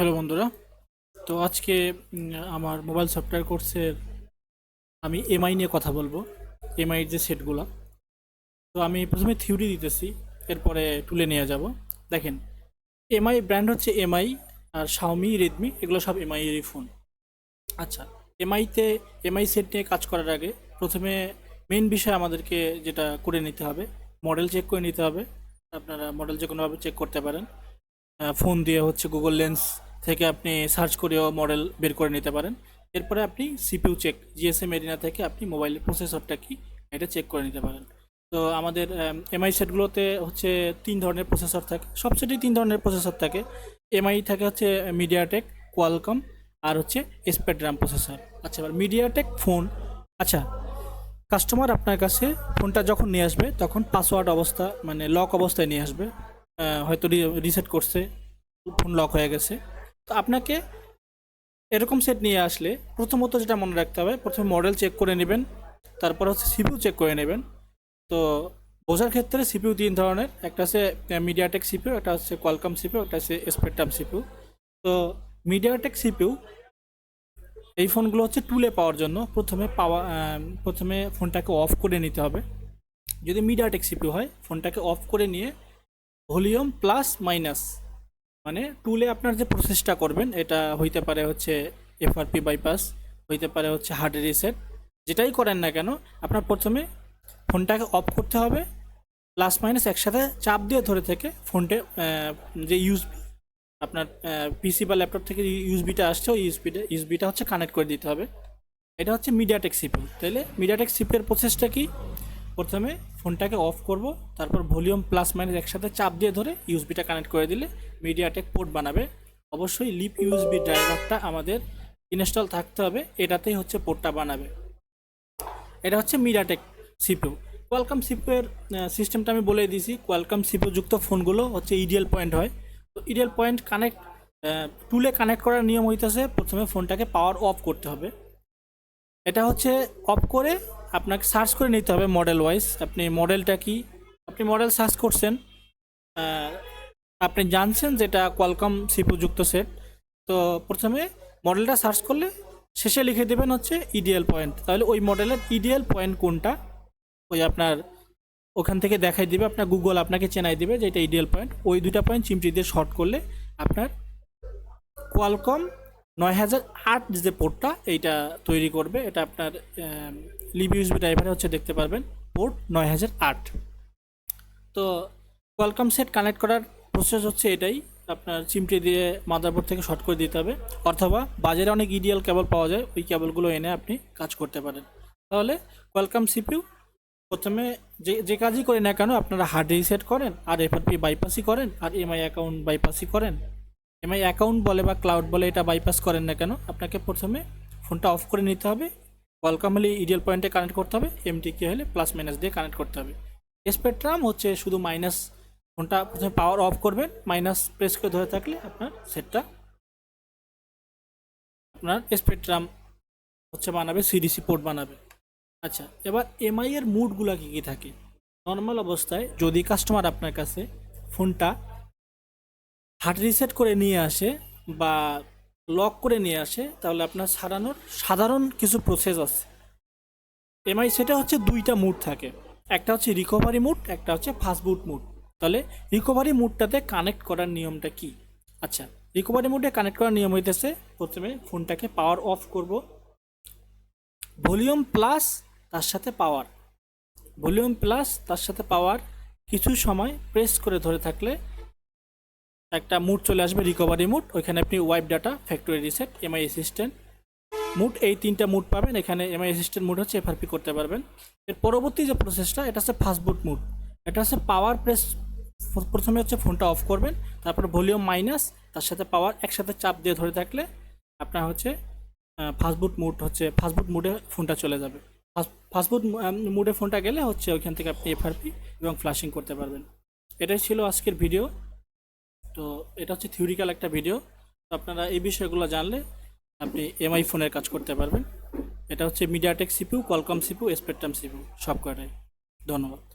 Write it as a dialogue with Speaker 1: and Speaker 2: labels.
Speaker 1: Hello বন্ধুরা। তো আজকে আমার মোবাইল সফটওয়্যার কোর্সের আমি এমআই নিয়ে কথা বলব এমআইয়ের যে সেটগুলো। তো আমি প্রথমে থিওরি দিতেছি, এরপরে তুলে নিয়ে যাব। দেখেন এমআই ব্র্যান্ড হচ্ছে এমআই আর শাওমি রেডমি এগুলো সব এমআই এরই ফোন। আচ্ছা এমআইতে এমআই সেট নিয়ে কাজ করার আগে প্রথমে মেন বিষয় আমাদেরকে যেটা করে নিতে হবে মডেল চেক করে নিতে হবে। আপনারা মডেল যে কোনোভাবে চেক করতে পারেন। ফোন দিয়ে হচ্ছে গুগল লেন্স থেকে আপনি সার্চ করেও মডেল বের করে নিতে পারেন। এরপরে আপনি সিপিউ চেক জিএসএম এরিনা থেকে আপনি মোবাইলের প্রসেসরটা কি, এটা চেক করে নিতে পারেন। তো আমাদের এমআই সেটগুলোতে হচ্ছে তিন ধরনের প্রসেসর থাকে, সব সেটেই তিন ধরনের প্রসেসর থাকে। এমআই থাকে হচ্ছে মিডিয়াটেক কোয়ালকম আর হচ্ছে স্পেড্রাম প্রসেসর আচ্ছা এবার মিডিয়াটেক ফোন আচ্ছা কাস্টমার আপনার কাছে ফোনটা যখন নিয়ে আসবে, তখন পাসওয়ার্ড অবস্থা মানে লক অবস্থায় নিয়ে আসবে। হয়তো রিসেট করছে ফোন লক হয়ে গেছে। তো আপনাকে এরকম সেট নিয়ে আসলে প্রথমত যেটা মনে রাখতে হবে, প্রথমে মডেল চেক করে নেবেন, তারপর হচ্ছে সিপিউ চেক করে নেবেন। তো বোঝার ক্ষেত্রে সিপিউ তিন ধরনের, একটা হচ্ছে মিডিয়াটেক সিপিউ একটা হচ্ছে কোয়ালকাম সিপিউ একটা হচ্ছে স্পেকট্রাম সিপিউ তো মিডিয়াটেক সিপিউ এই ফোনগুলো হচ্ছে টুলে পাওয়ার জন্য প্রথমে পাওয়া প্রথমে ফোনটাকে অফ করে নিতে হবে। যদি মিডিয়াটেক সিপিউ হয়, ফোনটাকে অফ করে নিয়ে ভলিউম প্লাস মাইনাস মানে টুলে আপনার যে প্রসেসটা করবেন, এটা হইতে পারে হচ্ছে এফআরপি বাইপাস হইতে পারে হচ্ছে হার্ড রিসেট যেটাই করেন না কেন, আপনার প্রথমে ফোনটাকে অফ করতে হবে প্লাস মাইনাস একসাথে চাপ দিয়ে ধরে থেকে ফোনটে যে ইউজবি আপনার পিসি বা ল্যাপটপ থেকে ইউজবিটা আসছে, ওই ইউজবিটা ইউজবিটা হচ্ছে কানেক্ট করে দিতে হবে। এটা হচ্ছে মিডিয়াটেক সিপিউ তাহলে মিডিয়াটেক সিপিউর প্রসেসটা কি? প্রথমে ফোনটাকে অফ করব, তারপর ভলিউম প্লাস মাইনাস একসাথে চাপ দিয়ে ধরে ইউএসবিটা কানেক্ট করে দিলে মিডিয়াটেক পোর্ট বানাবে। অবশ্যই লিপ ইউএসবি ড্রাইভারটা আমাদের ইনস্টল থাকতে হবে, এটাতেই হচ্ছে পোর্টটা বানাবে। এটা হচ্ছে মিডিয়াটেক সিপিউ কোয়ালকাম সিপিউর সিস্টেমটা আমি বলে দিয়েছি কোয়ালকাম যুক্ত ফোনগুলো হচ্ছে ইডিয়াল পয়েন্ট হয়। তো ইডিয়াল পয়েন্ট কানেক্ট টুলে কানেক্ট করার নিয়ম হইতেছে, প্রথমে ফোনটাকে পাওয়ার অফ করতে হবে। এটা হচ্ছে অফ করে আপনাকে সার্চ করে নিতে হবে মডেল ওয়াইজ আপনি মডেলটা কি? আপনি মডেল সার্চ করছেন আপনি জানছেন যেটা কোয়ালকম সিপুযুক্ত সেট তো প্রথমে মডেলটা সার্চ করলে শেষে লিখে দেবেন হচ্ছে ইডিএল পয়েন্ট তাহলে ওই মডেলের ইডিএল পয়েন্ট কোনটা? ওই আপনার ওখান থেকে দেখাই দিবে, আপনার গুগল আপনাকে চেনাই দিবে যে এটা ইডিএল পয়েন্ট ওই দুইটা পয়েন্ট চিমটি দিয়ে শর্ট করলে আপনার কোয়ালকম নয় হাজার আট যে পোর্টটা এইটা তৈরি করবে, এটা আপনার লিভ ইউজবি ড্রাইভারে হচ্ছে দেখতে পারবেন, পোর্ট নয় হাজার আট। তো কোয়ালকম সেট কানেক্ট করার প্রসেস হচ্ছে এটাই, আপনার চিমটি দিয়ে মাদারবোর্ড থেকে শর্ট করে দিতে হবে, অথবা বাজারে অনেক ইডিয়াল কেবল পাওয়া যায়, ওই কেবলগুলো এনে আপনি কাজ করতে পারেন। তাহলে কোয়ালকাম সিপিউ প্রথমে যে যে কাজই করেন না কেন, আপনারা হার্ড রিসেট করেন, আর এফআরপি বাইপাসই করেন, আর এমআই অ্যাকাউন্ট বাইপাসই করেন এমআই অ্যাকাউন্ট বলে বা ক্লাউড বলে এটা বাইপাস করেন না কেন? আপনাকে প্রথমে ফোনটা অফ করে নিতে হবে। ওয়েলকাম হলে ইডিয়াল পয়েন্টে কানেক্ট করতে হবে। এমটিকে হলে প্লাস মাইনাস দিয়ে কানেক্ট করতে হবে। স্পেকট্রাম হচ্ছে শুধু মাইনাস ফোনটা প্রথমে পাওয়ার অফ করবেন। মাইনাস প্রেস করে ধরে থাকলে আপনার সেটটা আপনার স্পেকট্রাম হচ্ছে বানাবে সিডিসি পোর্ট বানাবে। আচ্ছা এবার এমআই এর মুডগুলো কী কী থাকে? নর্মাল অবস্থায় যদি কাস্টমার আপনার কাছে ফোনটা হার্ড রিসেট করে নিয়ে আসে বা লক করে নিয়ে আসে, তাহলে আপনার সারানোর সাধারণ কিছু প্রসেস আছে। এমআই সেটা হচ্ছে দুইটা মুড থাকে। একটা হচ্ছে রিকভারি মুড একটা হচ্ছে ফাস্ট বুট মুড তাহলে রিকভারি মুডটাতে কানেক্ট করার নিয়মটা কি? আচ্ছা রিকভারি মুডে কানেক্ট করার নিয়ম হইতেছে, প্রথমে ফোনটাকে পাওয়ার অফ করব। ভলিউম প্লাস তার সাথে পাওয়ার ভলিউম প্লাস তার সাথে পাওয়ার কিছু সময় প্রেস করে ধরে থাকলে একটা মুড চলে আসবে রিকভারি মুড। ওইখানে আপনি wipe data factory reset MI assistant mode. এই তিনটা মুড পাবেন। এখানে এমআই অ্যাসিস্ট্যান্ট মুড হচ্ছে এফআরপি করতে পারবেন। এর পরবর্তী যে প্রসেসটা এটা হচ্ছে ফাস্ট বুট মুড। এটা হচ্ছে পাওয়ার প্রেস প্রথমে হচ্ছে ফোনটা অফ করবেন, তারপর ভলিউম মাইনাস তার সাথে পাওয়ার একসাথে চাপ দিয়ে ধরে থাকলে আপনার হচ্ছে ফাস্টবুট মুড হচ্ছে ফাস্টবুট মুডে ফোনটা চলে যাবে। ফাস্টবুট মুডে ফোনটা গেলে হচ্ছে ওইখান থেকে আপনি এফআরপি এবং ফ্লাশিং করতে পারবেন। এটাই ছিল আজকের ভিডিও তো এটা হচ্ছে থিওরিক্যাল একটা ভিডিও তো আপনারা এই বিষয়গুলো জানলে আপনি এমআই ফোনের কাজ করতে পারবেন। এটা হচ্ছে MediaTek CPU Qualcomm CPU spectrum CPU সব কটাই ধন্যবাদ।